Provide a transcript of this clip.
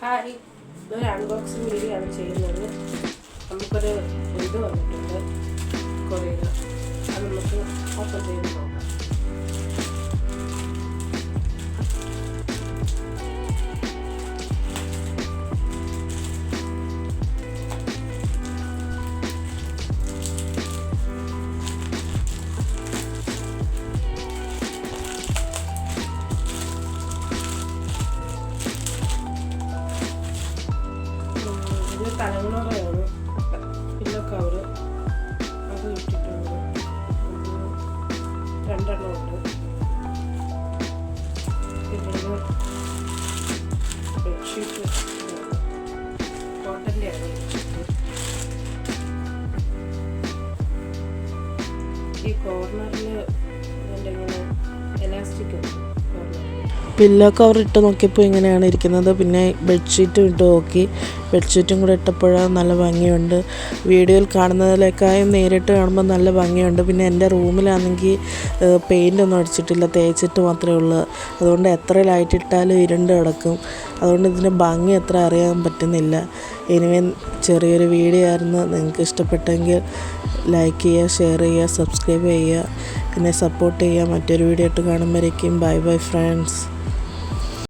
Hi. ഇതൊരു unboxing video ആണ് ചെയ്യുന്നത്. നമുക്കൊരു ഇത് വന്നിട്ടുണ്ട്. കൊറിയർ അത് നമുക്ക് ഓപ്പൺ ചെയ്ത് നോക്കാം. തലമുറയാണ് പിന്നെ കവറ് അത് ഇട്ടിട്ടുണ്ട്. രണ്ടെണ്ണം ഉണ്ട്. പിന്നെ ബെഡ്ഷീറ്റ് കോട്ടന്റെ ആണ് ഈ കോർണറിൽ ഇതിന്റെ പില്ലോ കവർ ഇട്ട് നോക്കിയപ്പോൾ ഇങ്ങനെയാണ് ഇരിക്കുന്നത്. പിന്നെ ബെഡ്ഷീറ്റും ഇട്ട് നോക്കി. ബെഡ്ഷീറ്റും കൂടെ ഇട്ടപ്പോൾ നല്ല ഭംഗിയുണ്ട്. വീഡിയോയിൽ കാണുന്നതിലേക്കായും നേരിട്ട് കാണുമ്പോൾ നല്ല ഭംഗിയുണ്ട്. പിന്നെ എന്റെ റൂമിലാണെങ്കിൽ പെയിന്റ് ഒന്നും അടിച്ചിട്ടില്ല. തേച്ചിട്ട് മാത്രമേ ഉള്ളൂ. അതുകൊണ്ട് എത്ര ലൈറ്റ് ഇട്ടാലും ഇരുണ്ട് കിടക്കും. അതുകൊണ്ട് ഇതിന്റെ ഭംഗി എത്ര അറിയാൻ പറ്റുന്നില്ല. എനിവേ ചെറിയൊരു വീഡിയോ ആയിരുന്നു. നിങ്ങൾക്ക് ഇഷ്ടപ്പെട്ടെങ്കിൽ ലൈക്ക് ചെയ്യുക ഷെയർ ചെയ്യുക സബ്സ്ക്രൈബ് ചെയ്യുക. എന്നെ സപ്പോർട്ട് ചെയ്യുക. മറ്റൊരു വീഡിയോ ഇട്ട് കാണുമ്പോഴേക്കും. Bye bye friends